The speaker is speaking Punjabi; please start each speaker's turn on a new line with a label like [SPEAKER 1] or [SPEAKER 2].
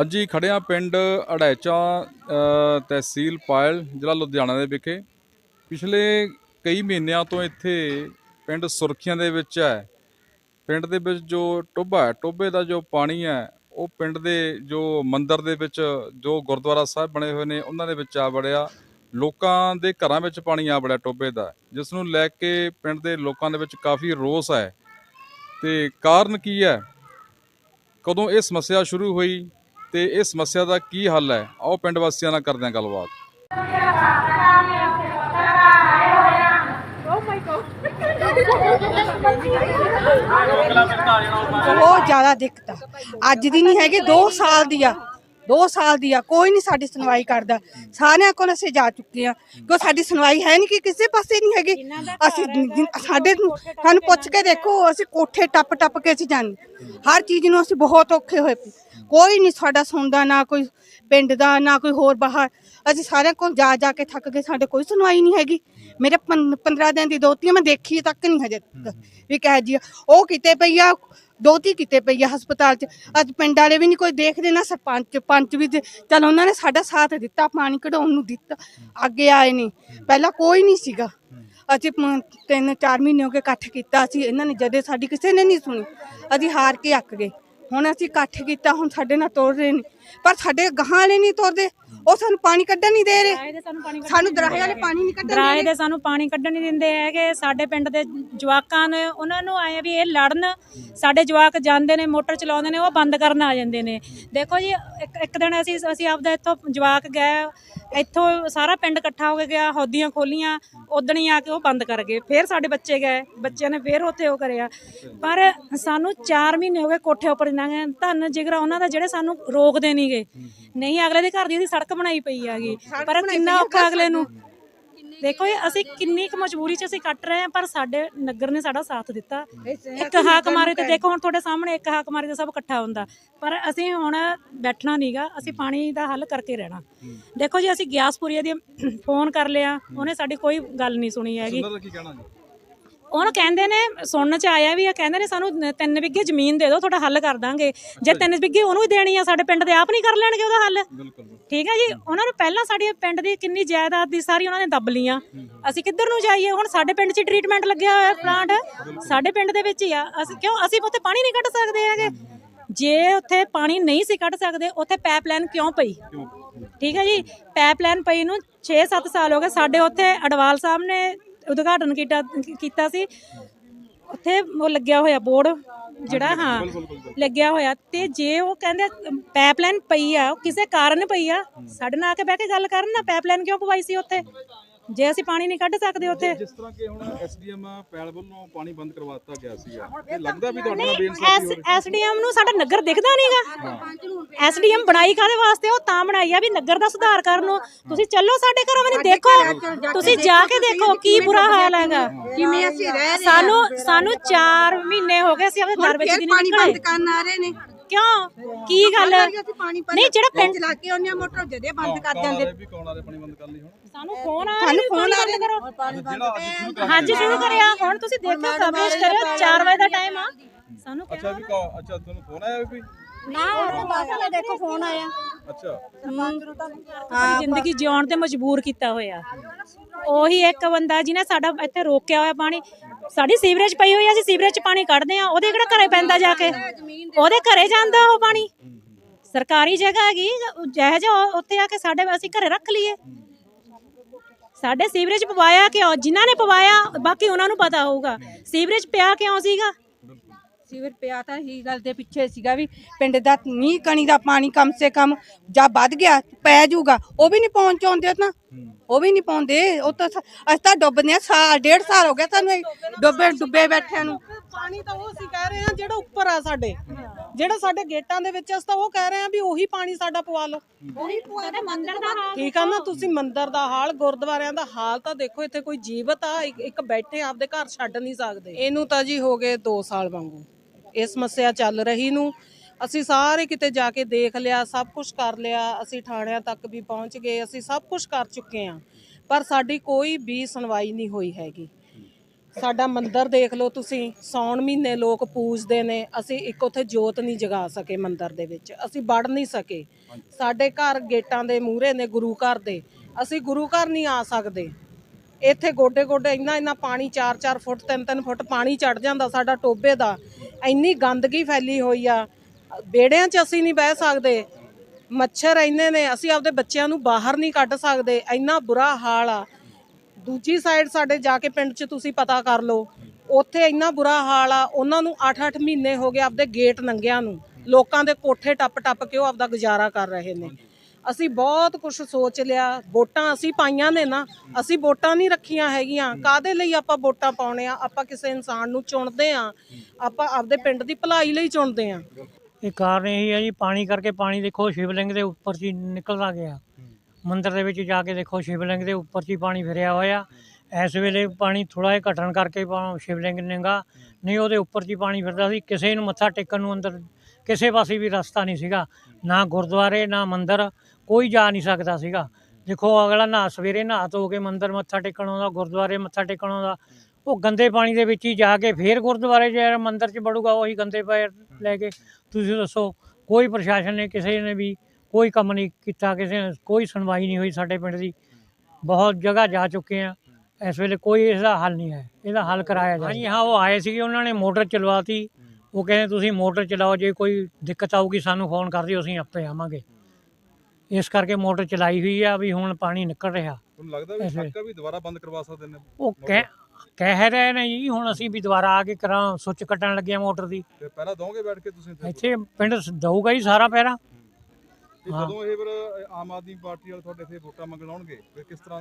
[SPEAKER 1] ਅੱਜ ਹੀ ਖੜਿਆ ਪਿੰਡ ਅੜੈਚਾ ਤਹਿਸੀਲ ਪਾਇਲ ਜ਼ਿਲ੍ਹਾ ਲੁਧਿਆਣਾ ਦੇ ਵਿਖੇ। ਪਿਛਲੇ ਕਈ ਮਹੀਨਿਆਂ ਤੋਂ ਇੱਥੇ ਪਿੰਡ ਸੁਰਖੀਆਂ ਦੇ ਵਿੱਚ ਹੈ। ਪਿੰਡ ਦੇ ਵਿੱਚ ਜੋ ਟੋਭਾ ਟੋਭੇ ਦਾ ਜੋ ਪਾਣੀ ਹੈ, ਉਹ ਪਿੰਡ ਦੇ ਜੋ ਮੰਦਰ ਦੇ ਵਿੱਚ ਜੋ ਗੁਰਦੁਆਰਾ ਸਾਹਿਬ ਬਣੇ ਹੋਏ ਨੇ, ਉਹਨਾਂ ਦੇ ਵਿੱਚ ਆ ਵੜਿਆ। ਲੋਕਾਂ ਦੇ ਘਰਾਂ ਵਿੱਚ ਪਾਣੀ ਆ ਵੜਿਆ ਟੋਭੇ ਦਾ, ਜਿਸ ਨੂੰ ਲੈ ਕੇ ਪਿੰਡ ਦੇ ਲੋਕਾਂ ਦੇ ਵਿੱਚ ਕਾਫੀ ਰੋਸ ਹੈ। ਤੇ ਕਾਰਨ ਕੀ ਹੈ? ਕਦੋਂ ਇਹ ਸਮੱਸਿਆ ਸ਼ੁਰੂ ਹੋਈ ਤੇ ਇਹ ਸਮੱਸਿਆ ਦਾ ਕੀ ਹੱਲ ਹੈ? ਆਓ ਪਿੰਡ ਵਾਸੀਆਂ ਨਾਲ ਕਰਦੇ ਹਾਂ ਗੱਲਬਾਤ।
[SPEAKER 2] ਬਹੁਤ ਜ਼ਿਆਦਾ ਦਿੱਕਤ ਆ। ਅੱਜ ਦੀ ਨਹੀਂ ਹੈਗੀ 2 ਸਾਲ ਦੀ ਆ। 2 ਸਾਲ ਦੀ ਆ। ਕੋਈ ਨਹੀਂ ਸਾਡੀ ਸੁਣਵਾਈ ਕਰਦਾ। ਸਾਰਿਆਂ ਕੋਲ ਅਸੀਂ ਜਾ ਚੁੱਕੇ ਆ ਕਿਉਂ ਸਾਡੀ ਸੁਣਵਾਈ ਹੈ ਨਹੀਂ ਕਿ ਕਿਸੇ ਪਾਸੇ ਨਹੀਂ ਹੈਗੀ? ਅਸੀਂ ਜਿ- ਸਾਡੇ ਸਾਨੂੰ ਪੁੱਛ ਕੇ ਦੇਖੋ, ਅਸੀਂ ਕੋਠੇ ਟੱਪ ਟੱਪ ਕੇ ਅਸੀਂ ਜਾਂਦੇ ਹਰ ਚੀਜ਼ ਨੂੰ ਅਸੀਂ ਬਹੁਤ ਔਖੇ ਹੋਏ ਪਏ। ਕੋਈ ਨਹੀਂ ਸਾਡਾ ਸੁਣਦਾ, ਨਾ ਕੋਈ ਪਿੰਡ ਦਾ, ਨਾ ਕੋਈ ਹੋਰ ਬਾਹਰ। ਅਸੀਂ ਸਾਰਿਆਂ ਕੋਲ ਜਾ ਜਾ ਕੇ ਥੱਕ ਗਏ। ਸਾਡੇ ਕੋਈ ਸੁਣਵਾਈ ਨਹੀਂ ਹੈਗੀ। ਮੇਰੇ 15 ਦਿਨ ਦੀ ਦੋਤੀ ਮੈਂ ਦੇਖੀ ਤੱਕ ਨਹੀਂ ਹਜੇ ਤੱਕ ਵੀ ਕਹਿ ਜੀ ਉਹ ਕਿਤੇ ਪਈ ਆ, ਦੋਤੀ ਕਿਤੇ ਪਈ ਆ ਹਸਪਤਾਲ 'ਚ। ਅੱਜ ਪਿੰਡ ਵਾਲੇ ਵੀ ਨਹੀਂ ਕੋਈ ਦੇਖਦੇ ਨਾ, ਸਰਪੰਚ, ਪੰਚ ਵੀ ਤੇ- ਚੱਲ ਉਹਨਾਂ ਨੇ ਸਾਡਾ ਸਾਥ ਦਿੱਤਾ, ਪਾਣੀ ਕਢਾਉਣ ਨੂੰ ਦਿੱਤਾ, ਅੱਗੇ ਆਏ ਨਹੀਂ ਪਹਿਲਾਂ ਕੋਈ ਨਹੀਂ ਸੀਗਾ। ਅਸੀਂ ਤਿੰਨ, ਚਾਰ ਮਹੀਨੇ ਹੋ ਕੇ ਇਕੱਠ ਕੀਤਾ ਸੀ ਇਹਨਾਂ ਨੇ ਜਦੇ ਸਾਡੀ ਕਿਸੇ ਨੇ ਨਹੀਂ ਸੁਣੀ, ਅਸੀਂ ਹਾਰ ਕੇ ਅੱਕ ਗਏ। ਹੁਣ ਅਸੀਂ ਇਕੱਠ ਕੀਤਾ, ਹੁਣ ਸਾਡੇ ਨਾਲ ਤੋੜ ਰਹੇ ਨੇ। ਪਰ ਸਾਡੇ ਗਾਹਾਂ ਵਾਲੇ ਨਹੀਂ ਤੋੜਦੇ ਉਹ ਸਾਨੂੰ ਪਾਣੀ ਕੱਢਣ ਨਹੀਂ ਦੇ ਰਹੇ। ਸਾਨੂੰ ਦਰਾਹੇ ਵਾਲੇ ਪਾਣੀ ਨਹੀਂ ਕੱਢਣ ਦੇ
[SPEAKER 3] ਦਰਾਏ
[SPEAKER 2] ਰਹੇ।
[SPEAKER 3] ਦੇ ਸਾਨੂੰ ਪਾਣੀ ਕੱਢਣ ਨਹੀਂ ਦਿੰਦੇ ਹੈਗੇ। ਸਾਡੇ ਪਿੰਡ ਦੇ ਜਵਾਕਾਂ ਨੇ ਉਹਨਾਂ ਨੂੰ ਆਏ ਵੀ ਇਹ ਲੜਨ। ਸਾਡੇ ਜਵਾਕ ਜਾਂਦੇ ਨੇ ਮੋਟਰ ਚਲਾਉਂਦੇ ਨੇ ਉਹ ਬੰਦ ਕਰਨ ਆ ਜਾਂਦੇ ਨੇ। ਦੇਖੋ ਜੀ ਇੱਕ ਇੱਕ ਦਿਨ ਅਸੀਂ ਅਸੀਂ ਆਪਦਾ ਇੱਥੋਂ ਜਵਾਕ ਗਏ ਇੱਥੋਂ ਸਾਰਾ ਪਿੰਡ ਇਕੱਠਾ ਹੋ ਕੇ ਗਿਆ ਹੌਦੀਆਂ ਖੋਲੀਆਂ ਉਦਣ ਹੀ ਆ ਕੇ ਉਹ ਬੰਦ ਕਰ ਗਏ। ਫਿਰ ਸਾਡੇ ਬੱਚੇ ਗਏ ਬੱਚਿਆਂ ਨੇ ਫਿਰ ਉੱਥੇ ਉਹ ਕਰਿਆ। ਪਰ ਸਾਨੂੰ 4 ਮਹੀਨੇ ਹੋ ਗਏ ਕੋਠੇ ਉੱਪਰ ਜਾਂਗੇ ਧੰਨ ਜਿਗਰਾ ਉਹਨਾਂ ਦਾ ਜਿਹੜੇ ਸਾਨੂੰ ਰੋਕਦੇ ਨਹੀਂਗੇ ਨਹੀਂ ਅਗਲੇ ਦੇ ਘਰ ਦੀ ਅਸੀਂ ਸੜਕ ਬਣਾਈ ਪਈ ਹੈਗੀ ਪਰ ਕਿੰਨਾ ਔਖਾ ਅਗਲੇ ਨੂੰ। ਦੇਖੋ ਇਹ ਅਸੀਂ ਕਿੰਨੀ ਕੁ ਮਜਬੂਰੀ 'ਚ ਅਸੀਂ ਕੱਟ ਰਹੇ ਹਾਂ ਪਰ ਸਾਡੇ ਨਗਰ ਨੇ ਸਾਡਾ ਸਾਥ ਦਿੱਤਾ। ਇੱਕ ਹਾਕ ਮਾਰੇ ਤੇ ਦੇਖੋ ਹੁਣ ਤੁਹਾਡੇ ਸਾਹਮਣੇ ਇੱਕ ਹਾਕ ਮਾਰੇ ਤੇ ਸਭ ਇਕੱਠਾ ਹੁੰਦਾ। ਪਰ ਅਸੀਂ ਹੁਣ ਬੈਠਣਾ ਨਹੀਂਗਾ ਅਸੀਂ ਪਾਣੀ ਦਾ ਹੱਲ ਕਰਕੇ ਰਹਿਣਾ। ਦੇਖੋ ਜੀ ਅਸੀਂ ਗਿਆਸਪੁਰੀਆ ਦੀ ਫੋਨ ਕਰ ਲਿਆ ਉਹਨੇ ਸਾਡੀ ਕੋਈ ਗੱਲ ਨਹੀਂ ਸੁਣੀ ਹੈਗੀ। ਉਹਨੂੰ ਕਹਿੰਦੇ ਨੇ ਸੁਣਨ ਚ ਆਇਆ ਵੀ ਆ ਕਹਿੰਦੇ ਨੇ ਸਾਨੂੰ ਤਿੰਨ ਵਿਗੇ ਜ਼ਮੀਨ ਦੇ ਦਿਓ ਤੁਹਾਡਾ ਹੱਲ ਕਰ ਦਾਂਗੇ। ਜੇ ਤਿੰਨ ਵਿਗੇ ਉਹਨੂੰ ਹੀ ਦੇਣੀ ਆ ਸਾਡੇ ਪਿੰਡ ਦੇ ਆਪ ਨਹੀਂ ਕਰ ਲੈਣਗੇ ਉਹਦਾ ਹੱਲ। ਠੀਕ ਹੈ ਜੀ? ਉਹਨਾਂ ਨੂੰ ਪਹਿਲਾਂ ਸਾਡੀ ਪਿੰਡ ਦੀ ਕਿੰਨੀ ਜਾਇਦਾਦ ਦੀ ਸਾਰੀ ਉਹਨਾਂ ਨੇ ਦੱਬ ਲੀਆਂ ਅਸੀਂ ਕਿੱਧਰ ਨੂੰ ਜਾਈਏ? ਹੁਣ ਸਾਡੇ ਪਿੰਡ 'ਚ ਟ੍ਰੀਟਮੈਂਟ ਲੱਗਿਆ ਹੋਇਆ ਪਲਾਂਟ ਸਾਡੇ ਪਿੰਡ ਦੇ ਵਿੱਚ ਹੀ ਆ। ਅਸੀਂ ਕਿਉਂ? ਅਸੀਂ ਉੱਥੇ ਪਾਣੀ ਨਹੀਂ ਕੱਢ ਸਕਦੇ ਹੈਗੇ। ਜੇ ਉੱਥੇ ਪਾਣੀ ਨਹੀਂ ਸੀ ਕੱਢ ਸਕਦੇ ਉੱਥੇ ਪਾਈਪਲਾਈਨ ਕਿਉਂ ਪਈ? ਠੀਕ ਹੈ ਜੀ? ਪਾਈਪਲਾਈਨ ਪਈ ਨੂੰ 6-7 ਸਾਲ ਹੋ ਗਏ। ਸਾਡੇ ਉੱਥੇ ਅਡਵਾਲ ਸਾਹਿਬ ਨੇ ਉਦਘਾਟਨ ਕੀਤਾ ਕੀਤਾ ਸੀ। ਉੱਥੇ ਉਹ ਲੱਗਿਆ ਹੋਇਆ ਬੋਰਡ ਜਿਹੜਾ ਹਾਂ ਲੱਗਿਆ ਹੋਇਆ। ਤੇ ਜੇ ਉਹ ਕਹਿੰਦੇ ਪਾਈਪਲਾਈਨ ਪਈ ਆ ਉਹ ਕਿਸੇ ਕਾਰਨ ਪਈ ਆ? ਸਾਡੇ ਨਾਲ ਆ ਕੇ ਬਹਿ ਕੇ ਗੱਲ ਕਰਨ ਨਾ ਪਾਈਪਲਾਈਨ ਕਿਉਂ ਪਵਾਈ ਸੀ ਉੱਥੇ? ਜੇ ਅਸੀਂ ਪਾਣੀ ਨਹੀਂ ਕੱਢ ਸਕਦੇ ਉੱਥੇ।
[SPEAKER 1] ਜਿਸ ਤਰ੍ਹਾਂ ਕਿ ਹੁਣ ਐਸਡੀਐਮ ਪੈਲ ਵੱਲੋਂ ਪਾਣੀ ਬੰਦ ਕਰਵਾ ਦਿੱਤਾ ਗਿਆ ਸੀਗਾ ਇਹ ਲੱਗਦਾ ਵੀ ਤੁਹਾਡੇ ਨਾਲ ਬੇਇਨਸਾਫੀ ਹੋ ਰਹੀ
[SPEAKER 3] ਐਸਡੀਐਮ ਨੂੰ ਸਾਡਾ ਨਗਰ ਦਿਖਦਾ ਨਹੀਂਗਾ ਐਸਡੀਐਮ ਬਣਾਈ ਕਾਦੇ ਵਾਸਤੇ? ਉਹ ਤਾਂ ਬਣਾਈ ਆ ਵੀ ਨਗਰ ਦਾ ਸੁਧਾਰ ਕਰਨ ਨੂੰ। ਤੁਸੀਂ ਚੱਲੋ ਸਾਡੇ ਘਰਾਂ ਵਿੱਚ ਦੇਖੋ। ਤੁਸੀਂ ਜਾ ਕੇ ਦੇਖੋ ਕੀ ਬੁਰਾ ਹਾਲ ਹੈਗਾ।
[SPEAKER 2] ਕਿਵੇਂ ਅਸੀਂ ਰਹਿ ਰਹੇ
[SPEAKER 3] ਸਾਨੂੰ ਸਾਨੂੰ 4 ਮਹੀਨੇ ਹੋ ਗਏ ਅਸੀਂ ਆਪਣੇ ਘਰ ਵਿੱਚ ਵੀ
[SPEAKER 2] ਪਾਣੀ
[SPEAKER 3] ਨਹੀਂ
[SPEAKER 2] ਬੰਦ ਕਰਨ ਆ ਰਹੇ ਨੇ।
[SPEAKER 3] ਕਿਉਂ? ਕੀ ਗੱਲ? ਨਹੀਂ ਜਿਹੜਾ ਪਿੰਡ
[SPEAKER 2] ਚਲਾ ਕੇ ਉਹਨੇ ਮੋਟਰ ਜਦੇ ਬੰਦ ਕਰ
[SPEAKER 1] ਕੌਣ ਆ
[SPEAKER 2] ਜਾਂਦੇ।
[SPEAKER 1] ਰਿਹਾ ਵੀ ਕੌਣ ਆ ਰਿਹਾ ਪਾਣੀ ਬੰਦ ਕਰ ਲਈ ਹੁਣ
[SPEAKER 3] ਸਾਨੂੰ ਫੋਨ ਆ
[SPEAKER 2] ਸਾਨੂੰ
[SPEAKER 3] ਰਿਹਾ।
[SPEAKER 2] ਫੋਨ ਆ
[SPEAKER 3] ਬੰਦ ਕਰੋ
[SPEAKER 1] ਜਿਹੜਾ ਅੱਜ ਸ਼ੁਰੂ ਕਰ
[SPEAKER 3] ਅੱਜ ਸ਼ੁਰੂ ਕਰਿਆ ਹੁਣ ਤੁਸੀਂ ਦੇਖੋ ਕਵਰੇਜ ਕਰਿਓ 4 ਵਜੇ ਦਾ ਟਾਈਮ ਆ। ਸਾਨੂੰ
[SPEAKER 1] ਅੱਛਾ ਵੀ ਕੌ- ਅੱਛਾ ਤੁਹਾਨੂੰ ਫੋਨ ਆਇਆ ਵੀ ਕੋਈ?
[SPEAKER 3] ਨਾ ਦੇਖੋ ਫੋਨ ਆਇਆ।
[SPEAKER 1] ਅੱਛਾ।
[SPEAKER 3] ਆਪਣੀ ਜ਼ਿੰਦਗੀ ਜਿਉਣ ਤੇ ਮਜਬੂਰ ਕੀਤਾ ਹੋਇਆ। ਉਹੀ ਇੱਕ ਬੰਦਾ ਜਿਹਨੇ ਸਾਡਾ ਇੱਥੇ ਰੋਕਿਆ ਹੋਇਆ ਪਾਣੀ ਸਾਡੀ ਸੀਵਰੇਜ ਪਈ ਹੋਈ ਆ ਅਸੀਂ ਸੀਵਰੇਜ ਚ ਪਾਣੀ ਕੱਢਦੇ ਆ ਉਹਦੇ ਕਿਹੜਾ ਘਰੇ ਪੈਂਦਾ ਜਾ ਕੇ? ਉਹਦੇ ਘਰੇ ਜਾਂਦਾ ਉਹ ਪਾਣੀ। ਸਰਕਾਰੀ ਜਗ੍ਹਾ ਹੈਗੀ ਜਿਹੋ ਜਿਹਾ ਉੱਥੇ ਆ ਕੇ ਸਾਡੇ ਅਸੀਂ ਘਰੇ ਰੱਖ ਲਈਏ। ਸਾਡੇ ਸੀਵਰੇਜ ਪਵਾਇਆ ਕਿਉਂ? ਜਿਨ੍ਹਾਂ ਨੇ ਪਵਾਇਆ, ਬਾਕੀ ਉਹਨਾਂ ਨੂੰ ਪਤਾ ਹੋਊਗਾ। ਸੀਵਰੇਜ ਪਿਆ ਕਿਉਂ ਸੀਗਾ?
[SPEAKER 2] ਸੀਵਰ ਪਿਆ ਤਾਂ ਹੀ ਗੱਲ ਦੇ ਪਿੱਛੇ ਸੀਗਾ ਵੀ ਪਿੰਡ ਦਾ ਨੀ ਕਣੀ ਦਾ ਪਾਣੀ ਕਮ ਸੇ ਕਮ ਜਾਂ ਵੱਧ ਗਿਆ, ਪੈ ਜਾਊਗਾ, ਉਹ ਵੀ ਨਹੀਂ ਪਹੁੰਚਾਉਂਦੇ ਤਾਂ। ਉਹ ਵੀ ਨਹੀਂ ਪਾਉਂਦੇ, ਉਹ ਤਾਂ ਸ- ਅਸੀਂ ਤਾਂ ਡੁੱਬਦੇ ਆ ਸਾਲ, ਡੇਢ ਸਾਲ ਹੋ ਗਿਆ ਸਾਨੂੰ ਡੁੱਬੇ ਡੁੱਬੇ ਬੈਠਿਆਂ ਨੂੰ।
[SPEAKER 4] ਪਾਣੀ ਤਾਂ ਉਹ ਅਸੀਂ ਕਹਿ ਰਹੇ ਹਾਂ ਜਿਹੜਾ ਉੱਪਰ ਆ ਸਾਡੇ। ਜਿਹੜਾ ਸਾਡੇ ਗੇਟਾਂ ਦੇ ਵਿੱਚ ਅਸੀਂ ਤਾਂ ਉਹ ਕਹਿ ਰਹੇ ਆ ਵੀ ਉਹੀ ਪਾਣੀ ਸਾਡਾ ਪਵਾ ਲਓ।
[SPEAKER 5] ਉਹੀ ਪੁਆੜੇ ਮੰਦਰ ਦਾ ਹਾਲ
[SPEAKER 4] ਠੀਕ ਆ ਨਾ ਤੁਸੀਂ ਮੰਦਿਰ ਦਾ ਹਾਲ ਗੁਰਦੁਆਰਿਆਂ ਦਾ ਹਾਲ ਤਾਂ ਦੇਖੋ ਇੱਥੇ ਕੋਈ ਜੀਵਤ ਆ ਇੱਕ- ਬੈਠੇ ਆਪਦੇ ਘਰ ਛੱਡ ਨਹੀਂ ਸਕਦੇ। ਇਹਨੂੰ ਤਾਂ ਜੀ ਹੋ ਗਏ 2 ਸਾਲ ਵਾਂਗੂ। ਇਹ ਸਮੱਸਿਆ ਚੱਲ ਰਹੀ ਨੂੰ। ਅਸੀਂ ਸਾਰੇ ਕਿਤੇ ਜਾ ਕੇ ਦੇਖ ਲਿਆ ਸਭ ਕੁਝ ਕਰ ਲਿਆ ਅਸੀਂ ਥਾਣਿਆਂ ਤੱਕ ਵੀ ਪਹੁੰਚ ਗਏ ਅਸੀਂ ਸਭ ਕੁਝ ਕਰ ਚੁੱਕੇ ਹਾਂ। ਪਰ ਸਾਡੀ ਕੋਈ ਵੀ ਸੁਣਵਾਈ ਨਹੀਂ ਹੋਈ ਹੈਗੀ। ਸਾਡਾ ਮੰਦਿਰ ਦੇਖ ਲਓ ਤੁਸੀਂ ਸੌਣ ਮਹੀਨੇ ਲੋਕ ਪੂਜਦੇ ਨੇ ਅਸੀਂ ਇੱਕ ਉੱਥੇ ਜੋਤ ਨਹੀਂ ਜਗਾ ਸਕੇ ਮੰਦਿਰ ਦੇ ਵਿੱਚ ਅਸੀਂ ਵੜ ਨਹੀਂ ਸਕੇ। ਸਾਡੇ ਘਰ ਗੇਟਾਂ ਦੇ ਮੂਹਰੇ ਨੇ ਗੁਰੂ ਘਰ ਦੇ ਅਸੀਂ ਗੁਰੂ ਘਰ ਨਹੀਂ ਆ ਸਕਦੇ। ਇੱਥੇ ਗੋਡੇ ਗੋਡੇ ਇੰਨਾ ਇੰਨਾ ਪਾਣੀ 4-4 ਫੁੱਟ 3-3 ਫੁੱਟ ਪਾਣੀ ਚੜ ਜਾਂਦਾ ਸਾਡਾ ਟੋਬੇ ਦਾ ਇੰਨੀ ਗੰਦਗੀ ਫੈਲੀ ਹੋਈ ਆ। ਬੇੜਿਆਂ 'ਚ ਅਸੀਂ ਨਹੀਂ ਬਹਿ ਸਕਦੇ। ਮੱਛਰ ਇੰਨੇ ਨੇ ਅਸੀਂ ਆਪਦੇ ਬੱਚਿਆਂ ਨੂੰ ਬਾਹਰ ਨਹੀਂ ਕੱਢ ਸਕਦੇ ਇੰਨਾ ਬੁਰਾ ਹਾਲ ਆ। ਦੂਜੀ ਸਾਈਡ ਸਾਡੇ ਜਾ ਕੇ ਪਿੰਡ 'ਚ ਤੁਸੀਂ ਪਤਾ ਕਰ ਲਓ, ਉੱਥੇ ਇੰਨਾ ਬੁਰਾ ਹਾਲ ਆ, ਉਹਨਾਂ ਨੂੰ 8-8 ਮਹੀਨੇ ਹੋ ਗਏ ਆਪਦੇ ਗੇਟ ਨੰਗਿਆਂ ਨੂੰ, ਲੋਕਾਂ ਦੇ ਕੋਠੇ ਟੱਪ-ਟੱਪ ਕੇ ਉਹ ਆਪਦਾ ਗੁਜ਼ਾਰਾ ਕਰ ਰਹੇ ਨੇ। ਅਸੀਂ ਬਹੁਤ ਕੁਝ ਸੋਚ ਲਿਆ, ਵੋਟਾਂ ਅਸੀਂ ਪਾਈਆਂ ਨੇ ਨਾ, ਅਸੀਂ ਵੋਟਾਂ ਨਹੀਂ ਰੱਖੀਆਂ ਹੈਗੀਆਂ ਕਾਦੇ ਲਈ ਆਪਾਂ ਵੋਟਾਂ ਪਾਉਣੇ ਆ? ਆਪਾਂ ਕਿਸੇ ਇਨਸਾਨ ਨੂੰ ਚੁਣਦੇ ਆ, ਆਪਾਂ ਆਪਦੇ ਪਿੰਡ ਦੀ ਭਲਾਈ ਲਈ ਚੁਣਦੇ ਆ।
[SPEAKER 6] ਇਹ ਕਾਰਨ ਇਹ ਹੈ ਜੀ, ਪਾਣੀ ਕਰਕੇ ਪਾਣੀ ਦੇਖੋ, ਸ਼ਿਵਲਿੰਗ ਦੇ ਉੱਪਰ ਜੀ ਨਿਕਲਦਾ ਗਿਆ। ਮੰਦਿਰ ਦੇ ਵਿੱਚ ਜਾ ਕੇ ਦੇਖੋ ਸ਼ਿਵਲਿੰਗ ਦੇ ਉੱਪਰ ਜੀ ਪਾਣੀ ਫਿਰਿਆ ਹੋਇਆ। ਇਸ ਵੇਲੇ ਪਾਣੀ ਥੋੜਾ ਜਿਹਾ ਘਟਣ ਕਰਕੇ ਪਾ- ਸ਼ਿਵਲਿੰਗ ਨਿੰਗਾ। ਨਹੀਂ, ਉਹਦੇ ਉੱਪਰ ਜੀ ਪਾਣੀ ਫਿਰਦਾ ਸੀ। ਕਿਸੇ ਨੂੰ ਮੱਥਾ ਟੇਕਣ ਨੂੰ ਅੰਦਰ ਕਿਸੇ ਪਾਸੇ ਵੀ ਰਸਤਾ ਨਹੀਂ ਸੀਗਾ। ਨਾ ਗੁਰਦੁਆਰੇ, ਨਾ ਮੰਦਿਰ, ਕੋਈ ਜਾ ਨਹੀਂ ਸਕਦਾ ਸੀਗਾ। ਦੇਖੋ, ਅਗਲਾ ਨਹਾ ਸਵੇਰੇ ਨਹਾ ਧੋ ਕੇ ਮੰਦਿਰ ਮੱਥਾ ਟੇਕਣ ਆਉਂਦਾ, ਗੁਰਦੁਆਰੇ ਮੱਥਾ ਟੇਕਣ ਆਉਂਦਾ। ਉਹ ਗੰਦੇ ਪਾਣੀ ਦੇ ਵਿੱਚ ਹੀ ਜਾ ਕੇ ਫੇਰ ਗੁਰਦੁਆਰੇ ਜੇ ਮੰਦਿਰ 'ਚ ਵੜੂਗਾ, ਉਹੀ ਗੰਦੇ ਪੈਰ ਲੈ ਕੇ। ਤੁਸੀਂ ਦੱਸੋ, ਕੋਈ ਪ੍ਰਸ਼ਾਸਨ ਨੇ, ਕਿਸੇ ਨੇ ਵੀ ਕੋਈ ਕੰਮ ਨਹੀਂ ਕੀਤਾ ਕਿਸੇ ਨੇ ਕੋਈ ਸੁਣਵਾਈ ਨਹੀਂ ਹੋਈ ਸਾਡੇ ਪਿੰਡ ਦੀ। ਬਹੁਤ ਜਗ੍ਹਾ ਜਾ ਚੁੱਕੇ ਆ। ਇਸ ਵੇਲੇ ਕੋਈ ਇਸ ਦਾ ਹੱਲ ਨਹੀਂ ਹੈ। ਇਹਦਾ ਹੱਲ ਕਰਾਇਆ ਜਾਏ। ਹਾਂਜੀ ਹਾਂ ਉਹ ਆਏ ਸੀਗੇ ਉਹਨਾਂ ਨੇ ਮੋਟਰ ਚਲਵਾਤੀ। ਉਹ ਕਹਿੰਦੇ ਤੁਸੀਂ ਮੋਟਰ ਚਲਾਓ ਜੇ ਕੋਈ ਦਿੱਕਤ ਆਊਗੀ ਸਾਨੂੰ ਫੋਨ ਕਰ ਦਿਓ ਅਸੀਂ ਆਪੇ ਆਵਾਂਗੇ। ਇਸ ਕਰਕੇ ਮੋਟਰ ਚਲਾਈ ਹੋਈ ਆ ਵੀ ਹੁਣ ਪਾਣੀ ਨਿਕਲ ਰਿਹਾ।
[SPEAKER 1] ਤੁਹਾਨੂੰ ਲੱਗਦਾ ਵੀ। ਸ਼ੱਕਾ ਵੀ ਦੁਬਾਰਾ ਬੰਦ ਕਰਵਾ ਸਕਦੇ ਨੇ?
[SPEAKER 6] ਉਹ ਕਹਿ ਕਹਿ ਰਹੇ ਨੇ ਜੀ ਹੁਣ ਅਸੀਂ ਵੀ ਦੁਬਾਰਾ ਆ ਕੇ ਕਰਾਂ ਸੁੱਚ ਕੱਟਣ ਲੱਗੇ ਆ ਮੋਟਰ ਦੀ।
[SPEAKER 1] ਤੇ ਪਹਿਲਾਂ ਦੋਗੇ ਬੈਠ ਕੇ ਤੁਸੀਂ ਇੱਥੇ?
[SPEAKER 6] ਪਿੰਡ ਦਊਗਾ ਹੀ ਸਾਰਾ ਪਹਿਰਾ
[SPEAKER 1] ਤੇ
[SPEAKER 6] ਹਾਂ।
[SPEAKER 1] ਜਦੋਂ ਇਹ ਫਿਰ ਆਮ ਆਦਮੀ ਪਾਰਟੀ ਵਾਲੇ ਤੁਹਾਡੇ ਇੱਥੇ ਵੋਟਾਂ ਮੰਗਣ ਆਉਣਗੇ ਫਿਰ ਕਿਸ ਤਰ੍ਹਾਂ